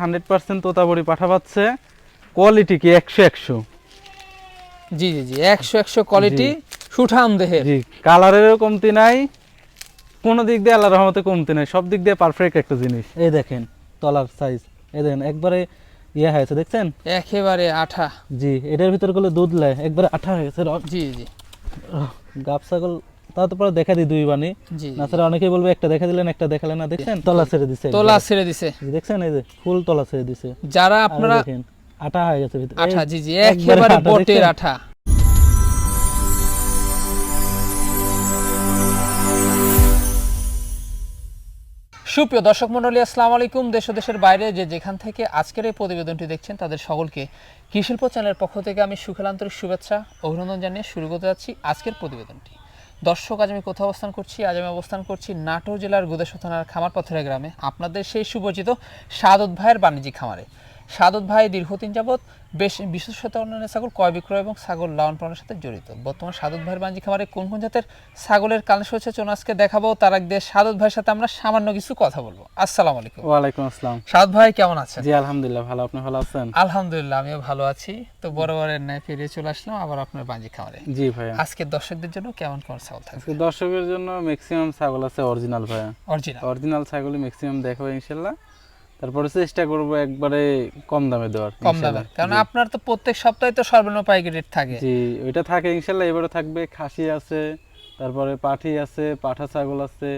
Hundred percent তোতাবড়ি পাঠা পাচ্ছে। Quality কি? একশো একশো। জি জি জি একশো একশো কোয়ালিটি সুঠাম দেহের। জি কালারেরও কমতি নাই কোনো দিক দিয়ে আল্লাহ রহমতে কমতি নাই সব দিক দিয়ে পারফেক্ট একটা জিনিস। এই দেখেন তলার সাইজ এই দেখেন একবারে ইয়ে হয়েছে দেখছেন? একেবারে আঠা। জি এটার ভিতরগুলো দুধ লেয় একবারে আঠা হয়েছে জি জি। গাব ছাগল তাও তো পরে দেখা দিই দুই বানি না স্যার অনেকেই বলবে একটা দেখা দিলেন একটা দেখালেন না। দেখছেন? তলা ছেড়ে দিছে। তোলা। ছেড়ে দিছে। দেখছেন এই যে ফুল তলা ছেড়ে দিছে। যারা আপনারা দেখেন আঠা হয়ে গেছে ভিতরে। এই জি জি একবারে বটের? আঠা। সুপ্রিয় দর্শক মন্ডলী আসসালামু আলাইকুম। দেশ দেশের বাইরে যে যেখান থেকে আজকের এই প্রতিবেদনটি দেখছেন তাদের সকলকে কৃষিল্প চ্যানেলের পক্ষ থেকে আমি সুখেল আন্তরিক শুভেচ্ছা অভিনন্দন জানিয়ে শুরু করতে যাচ্ছি আজকের প্রতিবেদনটি। দর্শক, আজ আমি কোথাও অবস্থান করছি? আজ আমি অবস্থান করছি নাটোর জেলার গুদেশ থানার খামারপথেরা গ্রামে। আপনাদের সেই সুপরিচিত সাদ ভাইয়ের বাণিজ্যিক খামারে। সাদত ভাই দীর্ঘদিন যাবৎ বেশ বিশেষত অন্যান্য ছাগল ক্রয় বিক্রয় এবং ছাগল লালন পালনের সাথে জড়িত। বর্তমান সাদত ভাইয়ের বাণিজ্যিক খামারে কোন কোন জাতের ছাগলের কালেকশন হচ্ছে চলুন আজকে দেখাবো। তার আগে সাদত ভাইয়ের সাথে আমরা সামান্য কিছু কথা বলব। আসসালামু আলাইকুম। ওয়ালাইকুম আসসালাম। সাদত ভাই কেমন আছেন? জি আলহামদুলিল্লাহ ভালো। আপনি ভালো আছেন? আলহামদুলিল্লাহ আমিও ভালো আছি। তো বরাবরের ন্যায় ফিরে চলে আসলাম আবার আপনার বাণিজ্যিক খামারে। জি ভাই আজকে দর্শকদের জন্য কেমন কেমন ছাগল থাকবে? দর্শকের জন্য ম্যাক্সিমাম ছাগল আছে অরিজিনাল ভাইয়া। অরিজিনাল। অরিজিনাল ছাগলই ম্যাক্সিমাম দেখাবো ইনশাল্লাহ। তারপরে চেষ্টা করব একবারে কম দামে দেওয়ার কম দামে। কারণ আপনার তো প্রত্যেক সপ্তাহে তো সর্বনিম্ন পাইকারি রেট থাকে। জি ওইটা থাকে ইনশাল্লাহ এবারে থাকবে খাসি আছে তারপরে পাঠি আছে পাঠা ছাগল আছে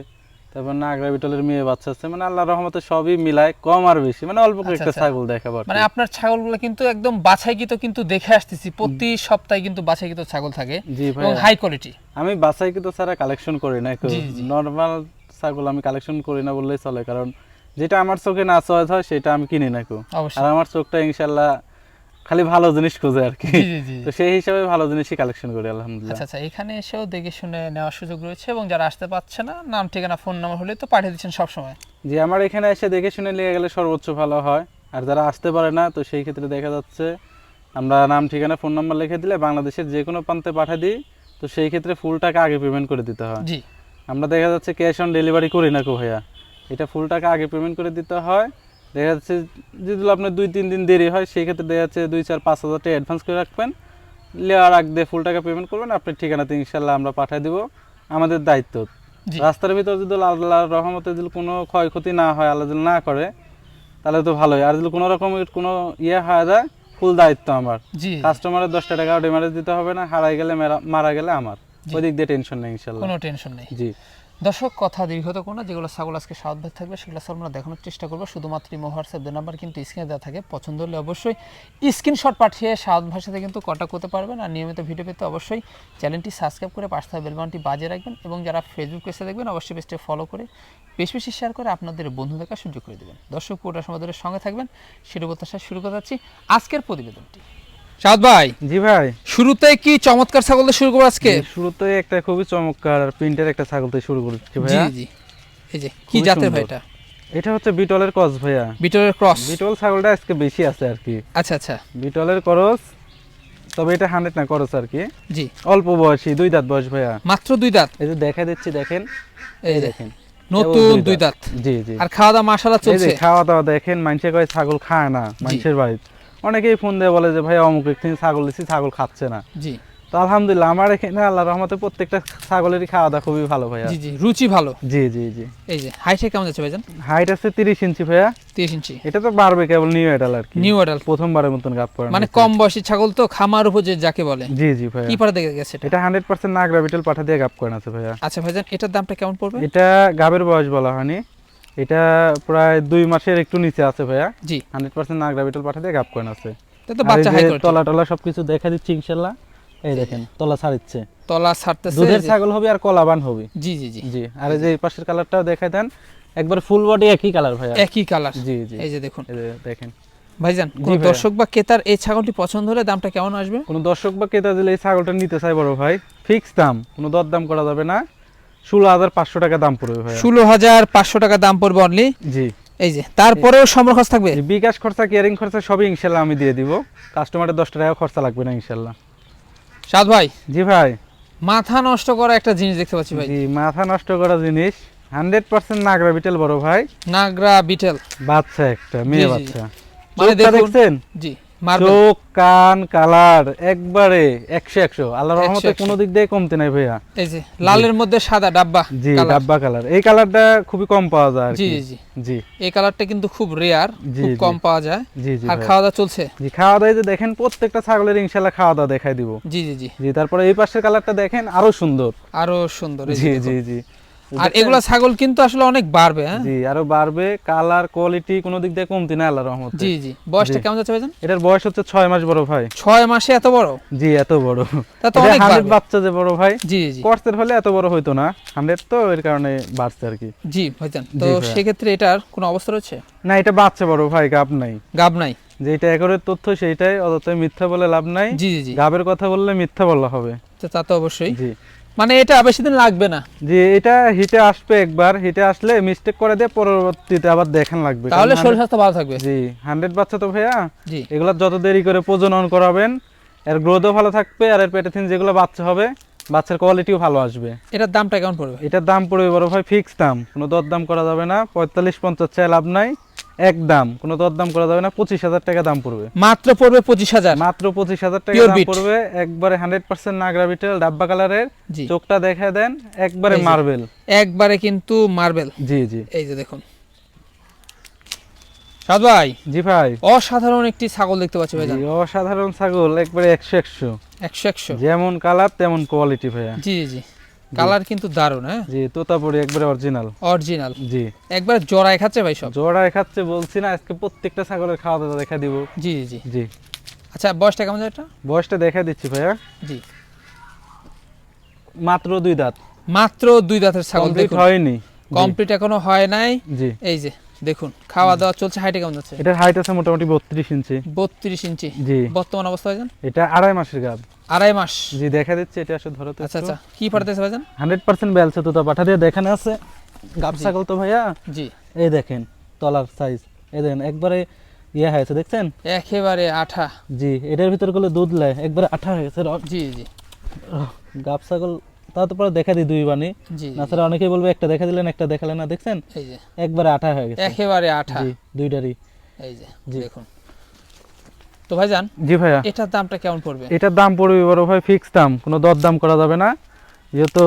তারপর নাগরা বিটলের মেয়ে বাচ্চা আছে মানে আল্লাহ রহমতে সবই মিলায় কম আর বেশি মানে অল্প করে আচ্ছা, একটা আচ্ছা। ছাগল দেখাবো মানে আপনার ছাগলগুলো কিন্তু একদম বাছাইকৃত কিন্তু দেখে আসতেছি প্রতি সপ্তাহে কিন্তু বাছাইকৃত ছাগল থাকে এবং হাই কোয়ালিটি আমি বাছাই কিন্তু ছাড়া কালেকশন করি না। নর্মাল ছাগল আমি কালেকশন করি না বললেই চলে কারণ যেটা আমার চোখে না চয়েস হয় সেটা আমি কিনি না কেউ আর আমার চোখটা ইনশাল্লাহ খালি ভালো জিনিস খোঁজে আর কি। তো সেই হিসাবে ভালো জিনিসই কালেকশন করি আলহামদুলিল্লাহ। আচ্ছা আচ্ছা এখানে এসেও দেখে শুনে নেওয়ার সুযোগ রয়েছে এবং যারা আসতে পারছে না নাম ঠিকানা ফোন নাম্বার হলে তো পাঠিয়ে দিচ্ছেন সবসময়। যে আমার এখানে এসে দেখে শুনে নিয়ে গেলে সর্বোচ্চ ভালো হয়। আর যারা আসতে পারে না তো সেই ক্ষেত্রে দেখা যাচ্ছে আমরা নাম ঠিকানা ফোন নাম্বার লিখে দিলে বাংলাদেশের যে কোনো প্রান্তে পাঠিয়ে দিই। তো সেই ক্ষেত্রে ফুল টাকা আগে পেমেন্ট করে দিতে হয়। জি। আমরা দেখা যাচ্ছে ক্যাশ অন ডেলিভারি করি না কো ভাইয়া। এটা ফুল টাকা আগে পেমেন্ট করে দিতে হয়। দেখা যাচ্ছে যদি আপনার দুই তিন দিন দেরি হয় সেই ক্ষেত্রে দেখা যাচ্ছে দুই চার পাঁচ হাজার টাকা অ্যাডভান্স করে রাখবেন। লেয়ার আগ দিয়ে ফুল টাকা পেমেন্ট করবেন আপনার ঠিকানাতে ইনশাল্লাহ আমরা পাঠিয়ে দিব। আমাদের দায়িত্ব। রাস্তার ভিতর যদি আল্লাহর রহমতে যদি কোনো ক্ষয়ক্ষতি না হয় আল্লাহ যদি না করে তাহলে তো ভালোই। আর যদি কোনো রকমের কোনো ইয়ে হয়ে যায় ফুল দায়িত্ব আমার। কাস্টমারের দশটা টাকা ডেমারেজ দিতে হবে না হারাই গেলে মারা গেলে আমার। ওই দিক দিয়ে টেনশন নেই ইনশাল্লাহ। কোনো টেনশন নেই। জি। দর্শক, কথা দীর্ঘত কোনো যেগুলো ছাগল আজকে সাবধান থাকবে সেগুলো সব আমরা দেখানোর চেষ্টা করব। শুধুমাত্র ইমো হোয়াটসঅ্যাপ নাম্বার, কিন্তু স্ক্রিনে দেওয়া থাকে, পছন্দ হলে অবশ্যই স্ক্রিনশট পাঠিয়ে সাউথ ভাষাতে কিন্তু কন্ট্যাক্ট করতে পারবেন। আর নিয়মিত ভিডিও পেতে অবশ্যই চ্যানেলটি সাবস্ক্রাইব করে পাশে থাকা বেলবানটি বাজিয়ে রাখবেন এবং যারা ফেসবুক পেজে দেখবেন, অবশ্যই পেজটি ফলো করে বেশ বেশি শেয়ার করে আপনাদের বন্ধু দেখার সুযোগ করে দেবেন। দর্শক, পুরোটা সমাজের সঙ্গে থাকবেন সেটা প্রত্যাশা শুরু করতে যাচ্ছি আজকের প্রতিবেদনটি। সাউথ ভাই জি ভাই। শুরুতে কি চমৎকার ছাগল দিয়ে শুরু করব আজকে? শুরুতে একটা খুবই চমৎকার প্রিন্টের একটা ছাগল থেকে শুরু করছি জি জি। এই যে কি জাতের ভাই এটা এটা হচ্ছে বিটলের কস ভাইয়া। বিটলের ক্রস? বিটল ছাগলটা আজকে বেশি আছে আর কি। আচ্ছা আচ্ছা। বিটলের করস তবে এটা হান্ড্রেড না করস আর কি। জি। অল্প বয়সী দুই দাঁত বয়স ভাইয়া। মাত্র দুই দাঁত? এই যে দেখা দিচ্ছি দেখেন। এই দেখেন। নতুন দুই দাঁত। জি জি। আর খাওয়া দাওয়া এই চলছে। খাওয়া দাওয়া দেখেন মানুষে কয় ছাগল খায় না মানুষের বাড়িতে। অনেকেই ফোন দিয়ে বলে যে ভাই অমুক থেকে ছাগল দিচ্ছি ছাগল খাচ্ছে না। জি। তো আলহামদুলিল্লাহ আমার এখানে আল্লাহ রহমতে প্রত্যেকটা ছাগলেরই খাওয়া দাওয়া খুবই ভালো ভাইয়া। জি জি রুচি ভালো। জি জি জি। এই যে হাইটে কেমন যাচ্ছে ভাইজান? হাইট আছে তিরিশ ইঞ্চি ভাইয়া। তিরিশ ইঞ্চি। এটা তো বাড়বে কেবল নিউ এডাল আর কি। নিউ এডাল প্রথমবারের মতন গাপ করা মানে কম বয়সী ছাগল তো খামার উপর যে যাকে বলে। জি জি ভাইয়া। কি পাড়া দেখে গেছে এটা? এটা হান্ড্রেড পার্সেন্ট নাগরা বিটল পাঠা দিয়ে গাপ করে আছে ভাইয়া। আচ্ছা ভাইজান এটার দামটা কেমন পড়বে? এটা গাবের বয়স বলা হয়নি। এটা প্রায় দুই মাসের একটু নিচে আছে ভাইয়া। জি। হান্ড্রেড পার্সেন্ট নাগরা বিটল পাঠা দিয়ে গাপ করেন আছে। তলা টলা সবকিছু দেখা দিচ্ছি ইনশাল্লাহ। এই দেখেন তলা ছাড়িচ্ছে। তলা ছাড়তেছে। দুধের ছাগল হবে আর কলাবান হবে। জি জি জি। জি আর এই যে পাশের কালারটাও দেখাই দেন একবার ফুল বডি একই কালার ভাইয়া। একই কালার। জি জি। এই যে দেখুন। দেখেন। ভাইজান কোন দর্শক বা ক্রেতার এই ছাগলটি পছন্দ হলে দামটা কেমন আসবে? কোনো দর্শক বা ক্রেতা দিলে এই ছাগলটা নিতে চাই বড় ভাই। ফিক্স দাম কোনো দর দাম করা যাবে না। ষোলো হাজার পাঁচশো টাকা দাম পড়বে ভাই ষোলো হাজার পাঁচশো টাকা দাম পড়বে অনলি জি। এই যে তারপরেও সম্র খরচ থাকবে? বিকাশ খরচা কেয়ারিং খরচা সবই ইনশাল্লাহ আমি দিয়ে দিব। কাস্টমারের দশটা টাকা খরচা লাগবে না ইনশাল্লাহ। সাদ ভাই। জি ভাই। মাথা নষ্ট করা একটা জিনিস দেখতে পাচ্ছি ভাই। জি মাথা নষ্ট করা জিনিস। হান্ড্রেড পার্সেন্ট নাগরা বিটেল বড় ভাই। নাগরা বিটেল বাচ্চা একটা মেয়ে। বাচ্চা। মানে দেখুন, দেখছেন? জি। চোখ কান কালার একবারে একশো একশো। আল্লাহর রহমতে কোনো দিক দিয়ে কমতে নাই ভাইয়া। এই যে লালের মধ্যে সাদা ডাব্বা জি ডাব্বা কালার। এই কালারটা খুবই কম পাওয়া যায় জি জি জি। জি। এই কালারটা কিন্তু খুব রেয়ার খুব কম পাওয়া যায়। জি জি আর খাওয়া দাওয়া চলছে? জি খাওয়া দাওয়া যে দেখেন প্রত্যেকটা ছাগলের ইনশাল্লাহ খাওয়া দাওয়া দেখাই দিব। জি জি জি। জি তারপরে এই পাশের কালারটা দেখেন আরও সুন্দর। আরও সুন্দর জি জি জি। আর এগুলা ছাগল কিন্তু আসলে অনেক বাড়বে হ্যাঁ? জি আরও বাড়বে কালার কোয়ালিটি কোনো দিক দিয়ে কমতি না রহমতে। জি জি। বয়সটা কেমন যাচ্ছে ভাইজান? এটার বয়স হচ্ছে মাস বড় ভাই। মাসে এত বড়? জি এত বড়। তা তো অনেক 100 বাড়বে। বাচ্চা যে বড় ভাই জি জি। কর্সের হলে এত বড় হইতো না। হান্ড্রেড তো এর কারণে বাড়ছে আর কি। জি ভাইজান। তো এটার কোনো অবস্থা রয়েছে? না এটা বাচ্চা বড় ভাই গাব নাই। গাব নাই? যেটা একরের তথ্য সেইটাই অযথা মিথ্যা বলে লাভ নাই। জি জি গাবের কথা বললে মিথ্যা বলা হবে। তা তো অবশ্যই। জি। মানে এটা বেশি দিন লাগবে না? জি এটা হিটে আসবে একবার। হিটে আসলে মিস্টেক করে দিয়ে পরবর্তীতে আবার দেখান লাগবে। তাহলে শরীর স্বাস্থ্য ভালো থাকবে। জি হান্ড্রেড বাচ্চা তো ভাইয়া। জি। এগুলা যত দেরি করে প্রজনন করাবেন এর গ্রোথও ভালো থাকবে আর এর পেটে থেকে যেগুলো বাচ্চা হবে বাচ্চার কোয়ালিটিও ভালো আসবে। এটার দামটা কেমন পড়বে? এটার দাম পড়বে বড় ভাই ফিক্স দাম। কোনো দর দাম করা যাবে না। পঁয়তাল্লিশ পঞ্চাশ চাই লাভ নাই। এক দাম কোনো দর করা যাবে না পঁচিশ হাজার টাকা দাম পড়বে। মাত্র পড়বে পঁচিশ হাজার। মাত্র পঁচিশ হাজার টাকা দাম পড়বে একবারে হান্ড্রেড পার্সেন্ট নাগরা বিটেল ডাব্বা কালারের। চোখটা দেখে দেন একবারে মার্বেল একবারে কিন্তু মার্বেল জি জি। এই যে দেখুন। সাদ ভাই। জি ভাই। অসাধারণ একটি ছাগল দেখতে পাচ্ছি ভাই অসাধারণ ছাগল একবারে একশো একশো। একশো একশো। যেমন কালার তেমন কোয়ালিটি ভাইয়া। জি জি। কালার কিন্তু দারুণ হ্যাঁ? জি তোতাপুরি একবারে অরিজিনাল। অরিজিনাল। জি। একবার জোড়ায় খাচ্ছে ভাই সব? জোড়ায় খাচ্ছে বলছি না আজকে প্রত্যেকটা ছাগলের খাওয়া দাওয়া দেখা দিব। জি জি জি। আচ্ছা বয়সটা কেমন এটা? বয়সটা দেখা দিচ্ছি ভাইয়া। জি। মাত্র দুই দাঁত। মাত্র দুই দাঁতের ছাগল দেখুন। হয়নি। কমপ্লিট এখনও হয় নাই। জি। এই যে দেখুন খাওয়া দাওয়া চলছে হাইটে কেমন যাচ্ছে? এটার হাইট আছে মোটামুটি বত্রিশ ইঞ্চি। বত্রিশ ইঞ্চি। জি। বর্তমান অবস্থা ভাইজান? এটা আড়াই মাসের গাব। আড়াই মাস। জি দেখা দিচ্ছে এটা আসলে ধরো আচ্ছা আচ্ছা কি পাঠাতেছে ভাইজান? হান্ড্রেড পার্সেন্ট বেলছে তোতা পাঠা দিয়ে দেখানো আছে। গাব। ছাগল তো ভাইয়া। জি। এই দেখেন তলার সাইজ এই দেখেন একবারে ইয়ে হয়েছে দেখছেন? একেবারে আঠা। জি এটার ভিতরগুলো দুধ লেয় একবারে আঠা হয়ে গেছে র- জি জি। গাব ছাগল তা তো পরে দেখা দিই দুই বানি জি না ছাড়া অনেকেই বলবে একটা দেখা দিলেন একটা দেখালেন না দেখছেন? এই যে। একবারে আঠা হয়ে গেছে। একেবারে আঠা। জি দুইটারই। এই যে জি। দেখুন। তো ভাইজান জি ভাইয়া। এটার দামটা কেমন পড়বে? এটার দাম পড়বে বড় ভাই ফিক্স দাম কোনো দর দাম করা যাবে না। যেহেতু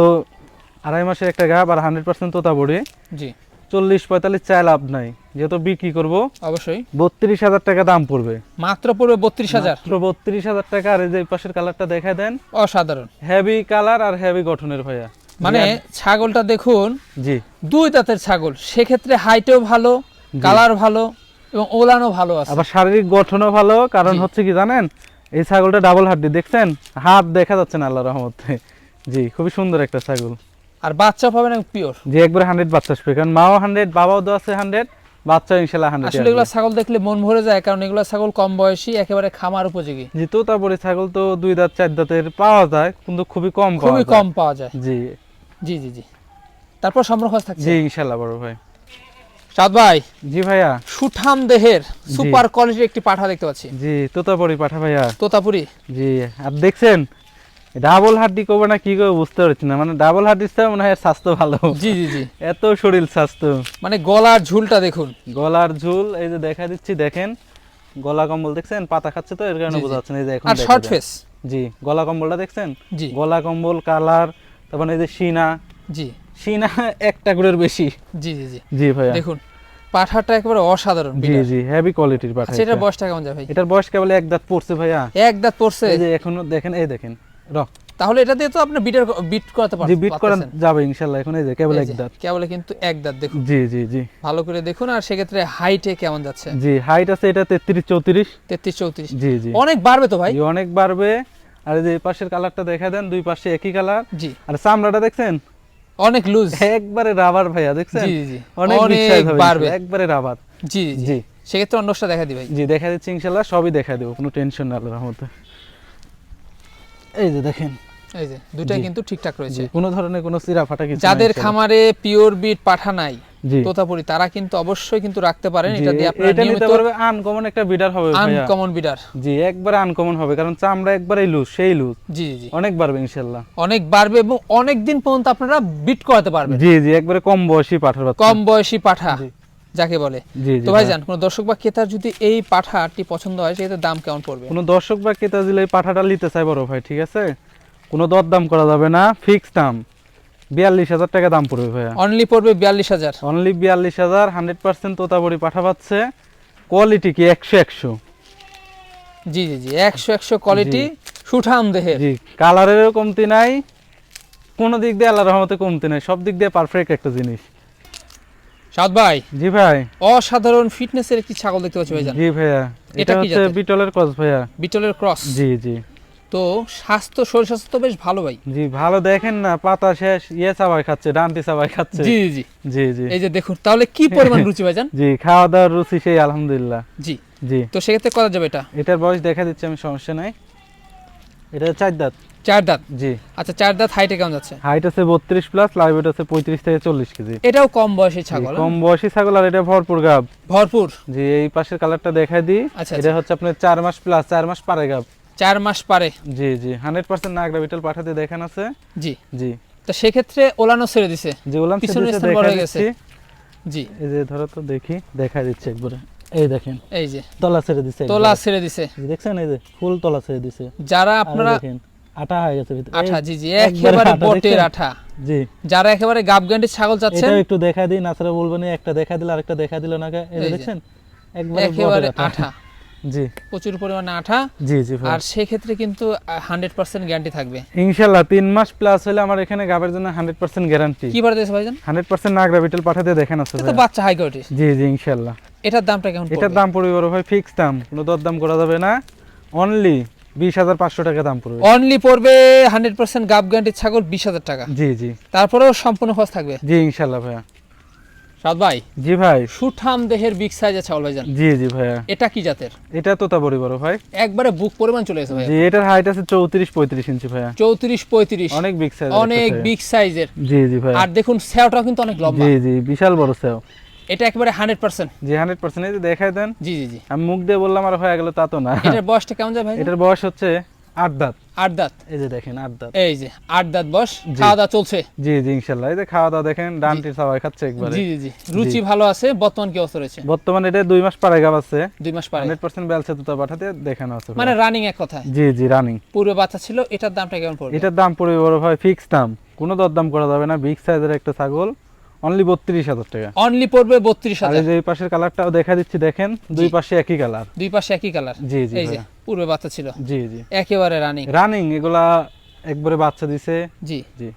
আড়াই মাসের একটা গাব আর হান্ড্রেড পার্সেন্ট তোতা পড়ে জি। চল্লিশ পঁয়তাল্লিশ চাই লাভ নাই। যেহেতু বিক্রি করব অবশ্যই। বত্রিশ হাজার টাকা দাম পড়বে। মাত্র পড়বে বত্রিশ হাজার। মাত্র বত্রিশ হাজার টাকা আর এই যে পাশের কালারটা দেখা দেন। অসাধারণ। হেভি কালার আর হেভি গঠনের ভাইয়া। মানে ছাগলটা দেখুন জি। দুই দাঁতের ছাগল সেক্ষেত্রে হাইটেও ভালো কালার ভালো এবং ওলানো ভালো আছে। আবার শারীরিক গঠনও ভালো কারণ হচ্ছে কি জানেন এই ছাগলটা ডাবল হাড্ডি দেখছেন? হাত দেখা যাচ্ছে না আল্লাহ রহমতে। জি খুবই সুন্দর একটা ছাগল। আর বাচ্চা পাবেন পিওর। যে একবার হান্ড্রেড বাচ্চা আসবে কারণ মাও হান্ড্রেড বাবাও দেওয়া আছে হান্ড্রেড বাচ্চা আসলে এগুলো ছাগল দেখলে মন ভরে যায় কারণ এগুলো ছাগল কম বয়সী একেবারে খামার উপযোগী। জি ছাগল তো দুই দাঁত চার দাঁতের পাওয়া যায় কিন্তু খুবই কম খুবই কম পাওয়া যায়। জি। জি জি জি। তারপর সম্পর্ক থাকছে। জি বড় ভাই। সাদ ভাই জি ভাইয়া। সুঠাম দেহের সুপার কোয়ালিটির একটি পাঠা দেখতে পাচ্ছি। জি তোতাপরি পাঠা ভাইয়া। তোতাপুরি। জি আর দেখছেন ডাবল হাড্ডি করবে না কি করবে বুঝতে পারছি না। মানে ডাবল হাড্ডির চেয়ে মনে হয় স্বাস্থ্য ভালো। জি জি জি। এত শরীর স্বাস্থ্য। মানে গলার ঝুলটা দেখুন। গলার ঝুল এই যে দেখা দিচ্ছি দেখেন। গলা কম্বল দেখছেন? পাতা খাচ্ছে তো এর কারণে। বোঝা যাচ্ছে না এই যে এখন আর শর্ট ফেস জি গলা কম্বলটা দেখছেন? জি। গলা কম্বল কালার তারপর এই যে সিনা জি। সিনা একটা করে বেশি। জি জি জি। জি ভাইয়া। দেখুন পাঠাটা একেবারে অসাধারণ জি। জি হেভি কোয়ালিটির পাঠা আচ্ছা এটা। বয়সটা কেমন যায় ভাই? এটার বয়স কেবল এক দাঁত পড়ছে ভাইয়া। এক দাঁত পড়ছে? এই যে এখনও দেখেন এই দেখেন। র। তাহলে এটা দিয়ে তো আপনি বিটের বিট করতে জি পারবেন বিট করা যাবে ইনশাল্লাহ এখন এই যে কেবল এক দাঁত। কেবল কিন্তু এক দাঁত দেখুন। জি জি জি। ভালো করে দেখুন আর সেক্ষেত্রে হাইটে কেমন যাচ্ছে? জি হাইট আছে এটা তেত্রিশ চৌত্রিশ। তেত্রিশ চৌত্রিশ। জি জি। অনেক বাড়বে তো ভাই? জি, অনেক বাড়বে। আর এই যে পাশের কালারটা দেখা দেন দুই পাশে একই কালার জি। আর চামড়াটা দেখছেন? অনেক লুজ একবারে রাবার ভাইয়া দেখছেন? জি জি। অনেক বাড়বে। একবারে রাবার জি জি। জি। সেক্ষেত্রে অন্যটা দেখা দি ভাই। জি দেখা দিচ্ছি ইনশাল্লাহ সবই দেখা দেবো কোনো টেনশন না আল্লাহর রহমতে। এই যে দেখেন। এই যে দুটাই কিন্তু ঠিকঠাক রয়েছে। কোনো ধরনের কোনো সিরা ফাটা কিছু যাদের খামারে পিওর বিট পাঠা নাই তোতাপুরি তারা কিন্তু অবশ্যই কিন্তু রাখতে পারেন এটা দিয়ে আপনারা এটা নিতে পারবে আনকমন একটা বিডার হবে আনকমন বিডার জি একবারে আনকমন হবে কারণ চামড়া একবারে লুজ সেই লুজ জি জি অনেক বাড়বে ইনশাল্লাহ। অনেক বাড়বে এবং অনেক দিন পর্যন্ত আপনারা বিট করাতে পারবেন। জি জি একবারে কম বয়সী পাঠা কম বয়সী পাঠা। যাকে বলে। তো ভাইজান কোন দর্শক বা ক্রেতার যদি এই পাঠাটি পছন্দ হয় সেক্ষেত্রে দাম কেমন পড়বে? কোন দর্শক বা ক্রেতা দিলে এই পাঠাটা নিতে চাই বড় ভাই ঠিক আছে? কোনো দরদাম করা যাবে না ফিক্সড দাম। বিয়াল্লিশ হাজার টাকা দাম পড়বে ভাইয়া। অনলি পড়বে বিয়াল্লিশ হাজার। অনলি বিয়াল্লিশ হাজার হান্ড্রেড পার্সেন্ট তোতাবড়ি পাঠা পাচ্ছে। কোয়ালিটি কি একশো একশো? জি জি জি একশো একশো কোয়ালিটি সুঠাম দেহের। জি কালারেরও কমতি নাই কোনো দিক দিয়ে আল্লাহ রহমতে কমতি নাই সব দিক দিয়ে পারফেক্ট একটা জিনিস। সাদ ভাই জি ভাই। অসাধারণ ফিটনেসের একটি ছাগল দেখতে পাচ্ছি ভাইজান। জি ভাইয়া। এটা কি জাতের? বিটলের কস ভাইয়া। বিটলের ক্রস জি জি। তো স্বাস্থ্য শরীর স্বাস্থ্য তো বেশ ভালো ভাই। জি ভালো দেখেন না পাতা শেষ ইয়ে চাবাই খাচ্ছে ডান্তি চাবাই খাচ্ছে। জি জি। জি জি। এই যে দেখুন তাহলে কি পরিমাণ রুচি ভাইজান? জি খাওয়া দাওয়ার রুচি সেই আলহামদুলিল্লাহ। জি। জি। তো সেক্ষেত্রে করা যাবে এটা? এটার বয়স দেখা দিচ্ছে আমি সমস্যা নাই। এটা চার দাঁত। চার দাঁত? জি। আচ্ছা চার দাঁত হাইটে কেমন যাচ্ছে? হাইট আছে বত্রিশ প্লাস লাইভ ওয়েট আছে পঁয়ত্রিশ থেকে চল্লিশ কেজি। এটাও কম বয়সী ছাগল কম বয়সী ছাগল আর এটা ভরপুর গাব। ভরপুর? জি এই পাশের কালারটা দেখাই দিই। আচ্ছা, এটা হচ্ছে আপনার চার মাস প্লাস চার মাস পারে গাব। চার মাস পারে? জি জি হান্ড্রেড পার্সেন্ট নাগরা বিটল পাঠাতে দেখান আছে। জি। জি। তো সেক্ষেত্রে ওলানো ছেড়ে দিছে। যে ওলাম পিছনের স্থান বড় হয়ে গেছে। জি। এই যে ধরো তো দেখি দেখা দিচ্ছে একবারে। এই দেখেন। এই যে। তলা ছেড়ে দিচ্ছে তোলা। ছেড়ে দিছে। দেখছেন এই যে ফুল তলা ছেড়ে দিছে। যারা আপনারা দেখেন আটা হয়ে গেছে ভিতরে। আঠা জি জি একেবারে বটের? আঠা। জি। যারা একেবারে ছাগল এটাও একটু দেখা নাছাড়া বলবেন একটা দেখা দিল আরেকটা দেখা দিল না এই। দেখছেন? একেবারে আঠা। জি। প্রচুর পরিমাণে আঠা। জি জি আর সেক্ষেত্রে কিন্তু হান্ড্রেড পার্সেন্ট গ্যারান্টি থাকবে। ইনশাল্লাহ তিন মাস প্লাস হলে আমার এখানে গাবের জন্য হান্ড্রেড পার্সেন্ট গ্যারান্টি। কি বার দিয়েছে ভাইজান? হান্ড্রেড পার্সেন্ট নাগরা বিটল পাঠাতে দেখেন আছে তো বাচ্চা হাই কোয়ালিটি জি জি ইনশাল্লাহ। এটার দামটা কেমন এটার দাম পড়বে বড় ভাই ফিক্স দাম। কোনো দরদাম করা যাবে না। অনলি বিশ হাজার পাঁচশো টাকা দাম পড়বে। অনলি পড়বে হান্ড্রেড পার্সেন্ট গাব গ্যারান্টির ছাগল বিশ হাজার টাকা। জি জি। তারপরেও সম্পূর্ণ খরচ থাকবে? জি ইনশাল্লাহ ভাইয়া। সাদ ভাই জি ভাই। সুঠাম দেহের বিগ সাইজের ছাগল ভাইজান। জি জি ভাইয়া। এটা কি জাতের? এটা তো তা বড় বড় ভাই। একবারে বুক পরিমাণ চলে গেছে ভাই জি এটার হাইট আছে চৌত্রিশ পঁয়ত্রিশ ইঞ্চি ভাইয়া। চৌত্রিশ পঁয়ত্রিশ। অনেক বিগ সাইজ অনেক বিগ সাইজের জি জি ভাই আর দেখুন স্যাওটাও কিন্তু অনেক লম্বা। জি জি বিশাল বড় সেও। এটা একেবারে হান্ড্রেড পার্সেন্ট জি হান্ড্রেড পার্সেন্ট এই যে দেখাই দেন। জি জি জি। আমি মুখ দিয়ে বললাম আর হয়ে গেল তা তো না। এটার বয়সটা কেমন যায় ভাই? এটার বয়স হচ্ছে আট দাঁত। আট দাঁত। এই যে দেখেন আট দাঁত। এই যে আট দাঁত বয়স জি। খাওয়া দাওয়া চলছে। জি জি এই যে খাওয়া দাওয়া দেখেন ডানটি সবাই খাচ্ছে একবারে। জি জি রুচি ভালো আছে বর্তমান কি অবস্থা রয়েছে? বর্তমানে এটা দুই মাস পাড়ায় গাব আছে। দুই মাস পারে হান্ড্রেড পার্সেন্ট বেলছে তো পাঠাতে দেখানো আছে। মানে রানিং এক কথায়। জি জি রানিং পূর্বে বাচ্চা ছিল এটার দামটা কেমন পড়বে? এটার দাম পড়বে বড় ভাই ফিক্স দাম। কোনো দরদাম করা যাবে না বিগ সাইজের একটা ছাগল। অনলি বত্রিশ হাজার টাকা। অনলি পড়বে বত্রিশ আর হাজার এই পাশের কালারটাও দেখা দিচ্ছি দেখেন দুই পাশে একই কালার। দুই পাশে একই কালার। জি জি এই যে পূর্বে বাচ্চা ছিল। জি জি। একেবারে রানিং রানিং এগুলা একবারে বাচ্চা দিছে। জি। জি।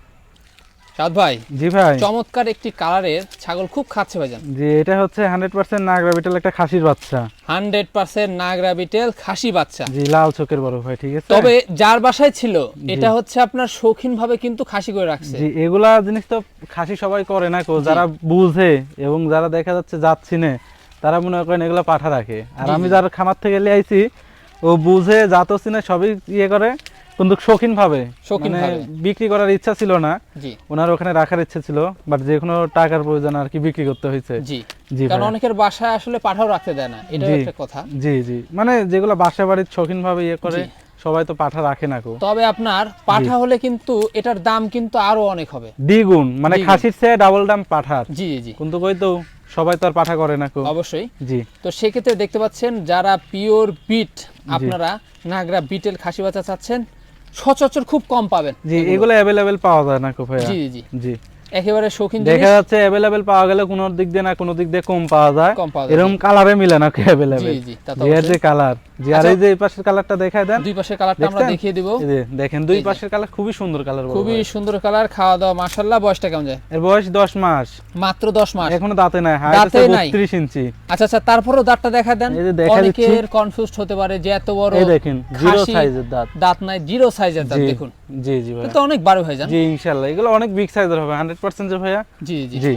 সাদ ভাই জি ভাই। চমৎকার একটি কালারের ছাগল খুব খাচ্ছে ভাইজান। জি এটা হচ্ছে হান্ড্রেড পার্সেন্ট নাগরা বিটেল একটা খাসির বাচ্চা। হান্ড্রেড পার্সেন্ট নাগরা বিটেল খাসি বাচ্চা। জি লাল চোখের বড় ভাই ঠিক আছে? তবে যার বাসায় ছিল এটা হচ্ছে আপনার শৌখিন ভাবে কিন্তু খাসি করে রাখছে। জি এগুলা জিনিস তো খাসি সবাই করে না কো যারা বুঝে এবং যারা দেখা যাচ্ছে যাচ্ছি না তারা মনে করেন এগুলা পাঠা রাখে। আর আমি যার খামার থেকে নিয়ে আইছি ও বুঝে জাতো চিনে সবই ইয়ে করে। কিন্তু শৌখিন ভাবে শৌখিন মানে। বিক্রি করার ইচ্ছা ছিল না। জি। ওনার ওখানে রাখার ইচ্ছা ছিল বাট যে কোনো টাকার প্রয়োজন আর কি বিক্রি করতে হয়েছে। জি। জি কারণ অনেকের বাসায় আসলে পাঠাও রাখতে দেয় না এটাও জি। একটা কথা। জি জি। মানে যেগুলো বাসা বাড়ির শৌখিন ভাবে ইয়ে করে সবাই তো পাঠা রাখে না কো। তবে আপনার পাঠা হলে কিন্তু এটার দাম কিন্তু আরও অনেক হবে। দ্বিগুণ মানে। খাসির চেয়ে ডাবল দাম পাঠার। জি জি কিন্তু কই তো সবাই তো আর পাঠা করে না কো। অবশ্যই। জি। তো সেক্ষেত্রে দেখতে পাচ্ছেন যারা পিওর বিট আপনারা নাগরা বিটেল খাসি বাচ্চা চাচ্ছেন সচরাচর খুব কম পাবেন। জি এগুলো। অ্যাভেলেবেল পাওয়া যায় না খুব জি জি। জি। একেবারে শৌখিন দেখা যাচ্ছে অ্যাভেলেবেল পাওয়া গেলে কোনো দিক দিয়ে না কোনো দিক দিয়ে কম পাওয়া যায়। এরকম কালারে মিলে না অ্যাভেলেবেল জি জি তা যে কালার যে আর আচ্ছা। এই যে এই পাশের কালারটা দেখায় দেন। দুই পাশের কালারটা আমরা দেখিয়ে দিব। যে দেখেন দুই পাশের কালার খুবই সুন্দর কালার খুবই সুন্দর কালার খাওয়া দাওয়া মাশাল্লাহ বয়সটা কেমন যায়? এর বয়স দশ মাস। মাত্র দশ মাস। এখনও দাঁতে নাই হাইট দাঁতে আছে নাই। বত্রিশ ইঞ্চি। আচ্ছা আচ্ছা তারপরেও দাঁতটা দেখা দেন। এই যে দেখা দিচ্ছি। অনেকের কনফিউজড হতে পারে যে এত বড় এই দেখেন জিরো সাইজের দাঁত। দাঁত নাই জিরো সাইজের দাঁত দেখুন। জি জি তো অনেক বারো হয়ে যান। জি ইনশাল্লাহ এগুলো অনেক বিগ সাইজের হবে হান্ড্রেড পার্সেন্ট যে ভাইয়া? জি জি জি।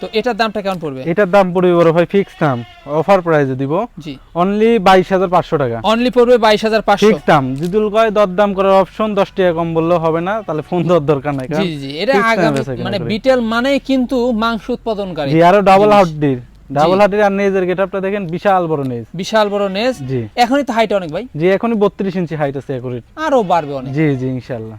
তো এটার দামটা কেমন পড়বে? এটার দাম পড়বে বড় ভাই ফিক্স দাম। অফার প্রাইসে দিব। জি। অনলি বাইশ হাজার পাঁচশো টাকা। অনলি পড়বে বাইশ হাজার পাঁচশো। ফিক্স দাম। জিদুল কয় দর দাম করার অপশন দশ টাকা কম বললেও হবে না তাহলে ফোন দেওয়ার দরকার নাই জি জি এটা আগামী মানে বিটেল মানে কিন্তু মাংস উৎপাদনকারী। জি আরও ডাবল। হাড্ডির ডাবল হাড্ডির আর নেজের গেটআপটা দেখেন বিশাল বড় নেজ। বিশাল বড় নেজ। জি। এখনই তো হাইট অনেক ভাই। জি এখনই বত্রিশ ইঞ্চি হাইট আছে একুরেট আরও বাড়বে অনেক। জি জি ইনশাল্লাহ।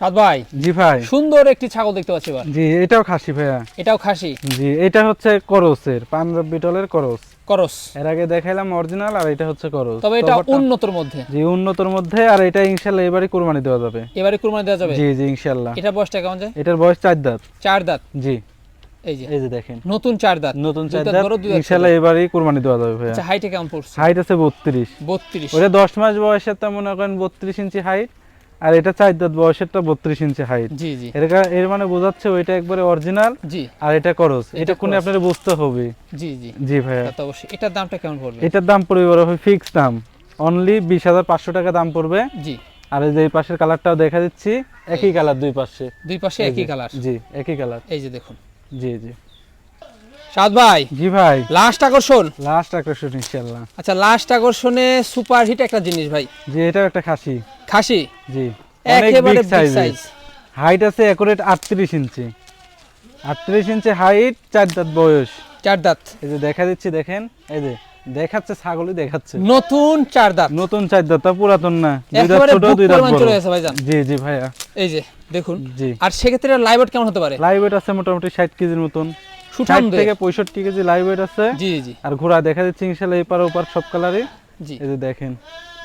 সাদ ভাই জি ভাই। সুন্দর একটি ছাগল দেখতে পাচ্ছি এবার। জি এটাও খাসি ভাইয়া। এটাও খাসি? জি এটা হচ্ছে করসের পাঞ্জাব বিটলের করস। করস। এর আগে দেখাইলাম অরিজিনাল আর এটা হচ্ছে করস। তবে এটা উন্নতর মধ্যে। জি উন্নতর মধ্যে আর এটা ইনশাল্লাহ এবারে কুরবানি দেওয়া যাবে। এবারে কুরবানি দেওয়া যাবে? জি জি ইনশাল্লাহ। এটা বয়সটা কেমন যায় এটার বয়স চার দাঁত। চার দাঁত? জি। এই যে। এই যে দেখেন। নতুন চার দাঁত। নতুন চার দাঁত ইনশাল্লাহ এবারেই কুরবানি দেওয়া যাবে ভাইয়া। আচ্ছা হাইটে কেমন পড়ছে? হাইট আছে বত্রিশ। বত্রিশ। ওটা দশ মাস বয়সের তো মনে করেন বত্রিশ ইঞ্চি হাইট আর এটা চার দাঁত বয়সেরটা বত্রিশ ইঞ্চি হাইট জি জি। এর এর মানে বোঝাচ্ছে ওইটা একবারে অরিজিনাল জি। আর এটা করস এটা এটা কোনে আপনার বুঝতে হবে। জি জি। জি ভাইয়া। তো অবশ্যই। এটার দামটা কেমন পড়বে? এটার দাম পড়বে বড় ভাই ফিক্স দাম। অনলি বিশ হাজার পাঁচশো টাকা দাম পড়বে। জি। আর এই যে পাশের কালারটাও দেখা দিচ্ছি একই কালার দুই পাশে। দুই পাশে একই কালার জি একই কালার এই যে দেখুন। জি জি। সাদ ভাই জি ভাই। লাস্ট আকর্ষণ? লাস্ট আকর্ষণ ইনশাল্লাহ আচ্ছা লাস্ট আকর্ষণে সুপার হিট একটা জিনিস ভাই। জি এটাও একটা খাসি। খাসি? জি। একেবারে বিগ সাইজ হাইট আছে একুরেট আটত্রিশ ইঞ্চি। আটত্রিশ ইঞ্চি হাইট চার দাঁত বয়স। চার দাঁত। এই যে দেখা দিচ্ছি দেখেন। এই যে দেখাচ্ছে ছাগলই দেখাচ্ছে। নতুন চার দাঁত। নতুন চার দাঁত তা পুরাতন না। দুই দাঁত ছোট দুই দাঁত বড়। চলে গেছে ভাইজান। জি জি ভাইয়া। এই যে দেখুন। জি। আর সেক্ষেত্রে লাইভ কেমন হতে পারে? লাইভ আছে মোটামুটি ষাট কেজির মতন। ষাট থেকে পঁয়ষট্টি কেজি লাইভ ওয়েট আছে। জি জি। আর ঘোড়া দেখা যাচ্ছে ইনশাল্লাহ এপার ওপার সব কালারে জি। এই যে দেখেন।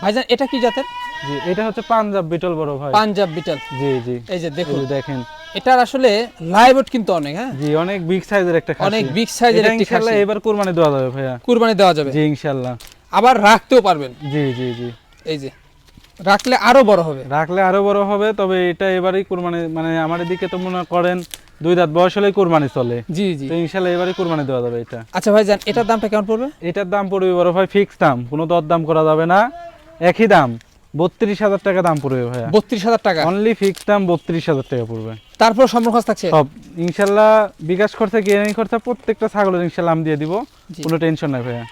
ভাইজান এটা কি জাতের? জি এটা হচ্ছে পাঞ্জাব বিটল বড় ভাই। পাঞ্জাব বিটল। জি জি। এই যে দেখুন। দেখেন। এটার আসলে কিন্তু অনেক হ্যাঁ? জি অনেক বিগ সাইজের একটা খাসি। অনেক বিগ সাইজের একটি ইনশাল্লাহ খাসি এবার কুরবানি দেওয়া যাবে ভাইয়া। কুরবানি দেওয়া যাবে। জি ইনশাল্লাহ। আবার রাখতেও পারবেন। জি জি জি। এই যে। রাখলে আরও বড় হবে। রাখলে আরও বড় হবে তবে এটা এবারেই কুরবানি মানে আমার দিকে তো মনে করেন দুই দাঁত বয়স হলেই কুরবানি চলে। জি জি। তো ইনশাল্লাহ এবারে কুরবানি দেওয়া যাবে এটা। আচ্ছা ভাইজান এটার দামটা কেমন পড়বে? এটার দাম পড়বে বড় ভাই ফিক্স দাম কোনো দর দাম করা যাবে না। একই দাম বত্রিশ হাজার টাকা দাম পড়বে ভাইয়া। বত্রিশ হাজার টাকা? অনলি ফিক্স দাম বত্রিশ হাজার টাকা পড়বে। তারপর সম্পর্ক থাকছে? সব ইনশাল্লাহ বিকাশ খরচা গিয়ারিং খরচা প্রত্যেকটা ছাগলের ইনশাল্লাহ আমি দিয়ে দিব। কোনো টেনশন নাই ভাইয়া।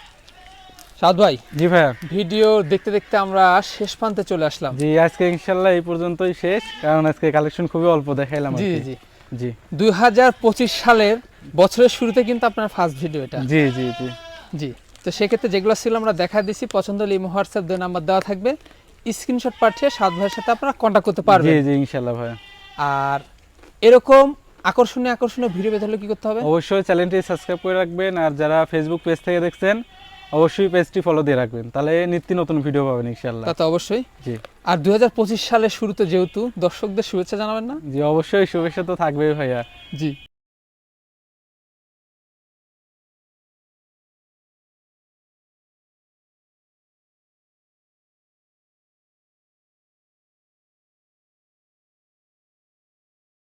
সাদ ভাই জি ভাইয়া। ভিডিও দেখতে দেখতে আমরা শেষ প্রান্তে চলে আসলাম। জি আজকে ইনশাল্লাহ এই পর্যন্তই শেষ কারণ আজকে কালেকশন খুবই অল্প দেখাইলাম জি জি। জি। দুই হাজার পঁচিশ সালের বছরের শুরুতে কিন্তু আপনার ফার্স্ট ভিডিও এটা। জি জি জি। জি তো সেক্ষেত্রে যেগুলো ছিল আমরা দেখা দিছি পছন্দ হলে ইমো হোয়াটসঅ্যাপ দুই নাম্বার দেওয়া থাকবে। স্ক্রিনশট পাঠিয়ে সাত ভাইয়ের সাথে আপনারা কন্ট্যাক্ট করতে জি পারবেন। জি ইনশাল্লাহ ভাইয়া। আর এরকম আকর্ষণীয় আকর্ষণীয় ভিডিও পেতে হলে কি করতে হবে? অবশ্যই চ্যানেলটি সাবস্ক্রাইব করে রাখবেন আর যারা ফেসবুক পেজ থেকে দেখছেন অবশ্যই পেজটি ফলো দিয়ে রাখবেন। তাহলে নিত্য নতুন ভিডিও পাবেন ইনশাল্লাহ তা তো অবশ্যই। জি। আর দুই হাজার পঁচিশ সালের শুরুতে যেহেতু দর্শকদের শুভেচ্ছা জানাবেন না? জি অবশ্যই শুভেচ্ছা তো থাকবে ভাইয়া। জি।